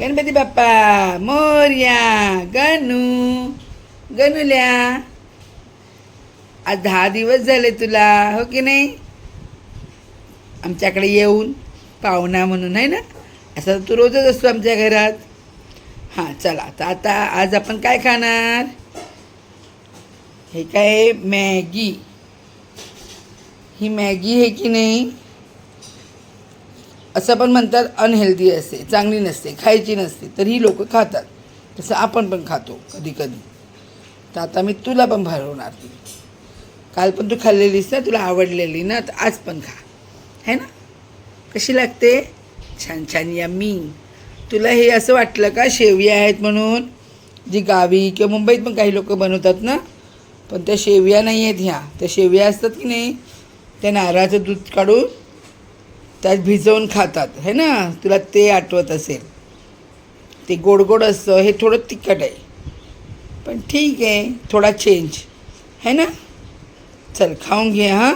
गणपती बाप्पा मोर्या गणू गणूल्या. आज दहा दिवस झाले तुला हो की नाही? आमच्याकडे येऊन पाहुणा म्हणून आहे ना? असं तू रोजच असतो आमच्या घरात. हां चला तर आता आज आपण काय खाणार? हे काय मॅगी. ही मॅगी आहे की नाही? असं पण म्हणतात अनहेल्दी असते चांगली नसते खायची नसते तर ही लोक खातात. तसं आपण पण खातो कधी कधी तर आता मी तुला पण भरवणार ती काल पण तू खाल्लेलीस ना तुला आवडलेली ना तर आज पण खा. है ना? कशी लागते? छान छान यम्मी तुला हे असं वाटलं का शेवया आहेत म्हणून? जी गावी किंवा मुंबईत पण काही लोक बनवतात ना पण त्या शेवया नाही आहेत ह्या. त्या शेवया असतात की नाही? त्या नारळाचं दूध काढून त्यात भिजवून खातात है ना? तुला ते आठवत असेल. ते गोड गोड असतं हे थोडं तिखट आहे. पण ठीक आहे थोडा चेंज है ना? चल खाऊन घे हां.